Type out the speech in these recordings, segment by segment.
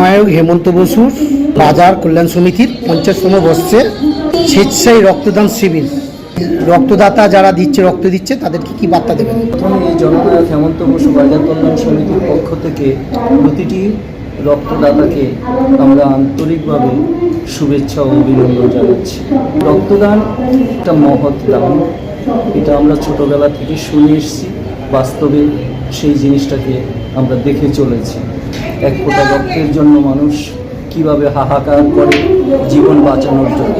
জননায়ক হেমন্ত বসুর বাজার কল্যাণ সমিতির পঞ্চাশতম বর্ষে স্বেচ্ছায় রক্তদান শিবির। রক্তদাতা যারা দিচ্ছে, রক্ত দিচ্ছে, তাদেরকে কি বার্তা দেবেন? প্রথমে এই জননায়ক হেমন্ত বসু বাজার কল্যাণ সমিতির পক্ষ থেকে প্রতিটি রক্তদাতাকে আমরা আন্তরিকভাবে শুভেচ্ছা ও অভিনন্দন জানাচ্ছি। রক্তদান একটা মহৎ দান। এটা আমরা ছোটবেলা থেকে শুনে এসেছি। বাস্তবে সেই জিনিসটাকে আমরা দেখে চলেছি। এক ফোঁটা রক্তের জন্য মানুষ কীভাবে হাহাকার করে জীবন বাঁচানোর জন্য।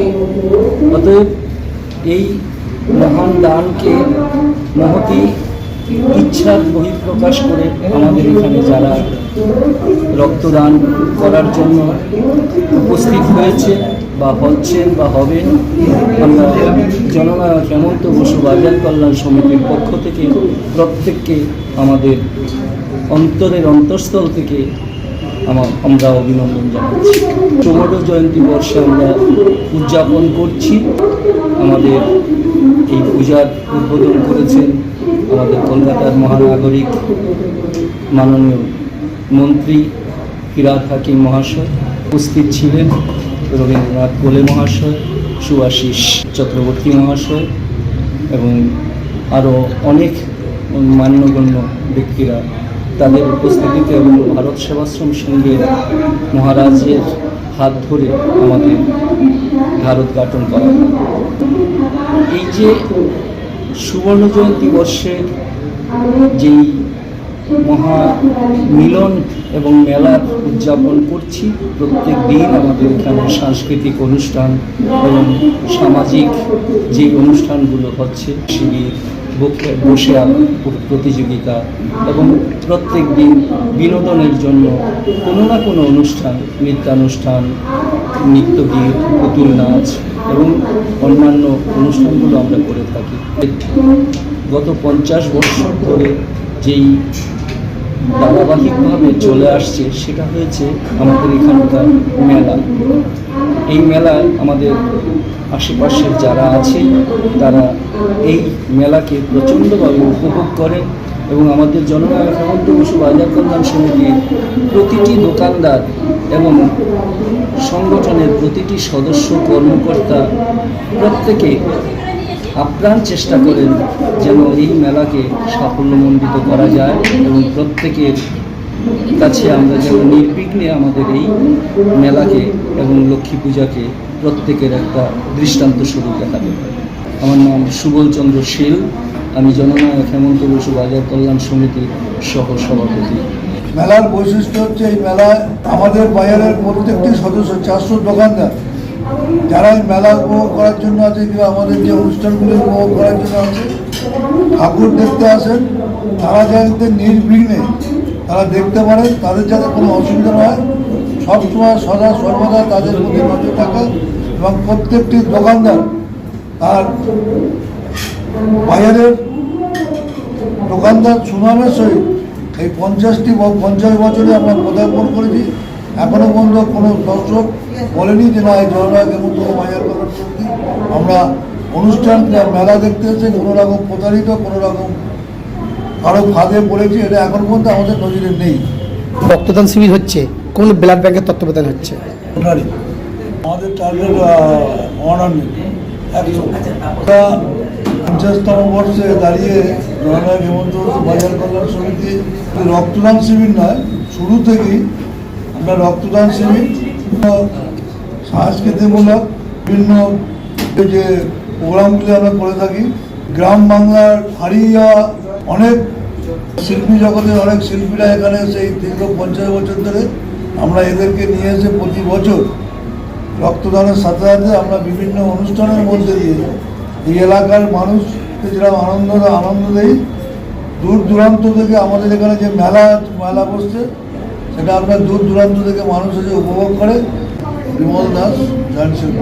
অতএব এই মহান দানকে মহতি ইচ্ছার বহিঃপ্রকাশ করে আমাদের এখানে যারা রক্তদান করার জন্য উপস্থিত হয়েছে বা হচ্ছেন বা হবেন, আমরা জননায়ক হেমন্ত বসু বাজার কল্যাণ সমিতির পক্ষ থেকে প্রত্যেককে আমাদের অন্তরের অন্তঃস্থল থেকে আমার, আমরা অভিনন্দন জানাচ্ছি। চৌমটো জয়ন্তী বর্ষে আমরা উদযাপন করছি। আমাদের এই পূজার উদ্বোধন করেছেন আমাদের কলকাতার মহানাগরিক মাননীয় মন্ত্রী ফিরাদ হাকিম মহাশয়। উপস্থিত ছিলেন রবীন্দ্রনাথ কোলে মহাশয় সুভাষিস চক্রবর্তী মহাশয় এবং আরও অনেক মান্যগণ্য ব্যক্তিরা তাদের উপস্থিতিতে এবং ভারত সেবাশ্রম সঙ্গের মহারাজের হাত ধরে আমাদের ভারত গঠন করা। এই যে সুবর্ণ জয়ন্তী বর্ষের যেই মহা মিলন এবং মেলার উদযাপন করছি। প্রত্যেক দিন আমাদের এখানে সাংস্কৃতিক অনুষ্ঠান এবং সামাজিক যে অনুষ্ঠানগুলো হচ্ছে শিবির বসে প্রতিযোগিতা এবং প্রত্যেক দিন বিনোদনের জন্য কোনো না কোনো অনুষ্ঠান, নৃত্যানুষ্ঠান, নৃত্যগীত, পুতুল নাচ এবং অন্যান্য অনুষ্ঠানগুলো আমরা করে থাকি। গত পঞ্চাশ বছর ধরে যেই ধারাবাহিকভাবে চলে আসছে সেটা হয়েছে আমাদের এখানকার মেলা। এই মেলায় আমাদের আশেপাশের যারা আছে, তারা এই মেলাকে প্রচণ্ডভাবে উপভোগ করেন এবং আমাদের জননায়ক হেমন্ত বসু, বাজার কল্যাণ সমিতির প্রতিটি দোকানদার এবং সংগঠনের প্রতিটি সদস্য কর্মকর্তা প্রত্যেকে আপ্রাণ চেষ্টা করেন যেন এই মেলাকে সাফল্যমণ্ডিত করা যায় এবং প্রত্যেকের কাছে আমরা যেন নির্বিঘ্নে আমাদের এই মেলাকে এবং লক্ষ্মী পূজাকে প্রত্যেকের একটা দৃষ্টান্ত স্বরূপ দেখাতে আমার নাম সুবল চন্দ্র শীল। আমি জননায়ক হেমন্ত বসু, বাজার কল্যাণ সমিতির সহ সভাপতি মেলার বৈশিষ্ট্য হচ্ছে এই মেলায় আমাদের বাজারের প্রত্যেকটি সদস্য, চারশো দোকানদার। যারা এই মেলা উপভোগ করার জন্য আছে, কিংবা আমাদের যে অনুষ্ঠানগুলি উপভোগ করার জন্য আছে ঠাকুর দেখতে আসেন, তারা যাতে নির্বিঘ্নে তারা দেখতে পারেন, তাদের যাতে কোনো অসুবিধা না হয়। সবসময় সদা সর্বদা তাদের প্রতি নজর থাকে এবং প্রত্যেকটি দোকানদার তার বাজারের দোকানদার সুনামের সহিত এই পঞ্চাশটি পঞ্চাশ বছরে আমরা পদার্পণ করেছি। এখনও পর্যন্ত কোনো দর্শক বলেনি যে না, এই জনরাগের মতো বাজার আমরা অনুষ্ঠান মেলা দেখতে এসে কোনো রকম প্রতারিত কোনো রকম কারও ফাঁদে পড়েছি এটা এখন পর্যন্ত আমাদের নজরে নেই। রক্তদান শিবির হচ্ছে কোন ব্লাড ব্যাংকের তত্ত্বাবধানে হচ্ছে? আমাদের টার্গেট অনার একশো। পঞ্চাশতম বর্ষে দাঁড়িয়ে জননায়ক হেমন্ত বাজার কল্যাণ সমিতি রক্তদান শিবির নয় শুরু থেকেই আমরা রক্তদান শিবির বিভিন্ন সাংস্কৃতিকমূলক বিভিন্ন এই যে প্রোগ্রামগুলি আমরা করে থাকি। গ্রাম বাংলার হারিয়ে অনেক শিল্পী জগতের অনেক শিল্পীরা এখানে সেই দীর্ঘ পঞ্চাশ বছর ধরে আমরা এদেরকে নিয়ে এসে প্রতি বছর রক্তদানের সাথে সাথে আমরা বিভিন্ন অনুষ্ঠানের মধ্যে দিয়ে এই এলাকার মানুষকে যেরকম আনন্দ আনন্দ দেই। দূর দূরান্ত থেকে আমাদের এখানে যে মেলা মেলা বসছে, সেটা আমরা দূর দূরান্ত থেকে মানুষ এসে উপভোগ করে। বিমল দাস শিল্পী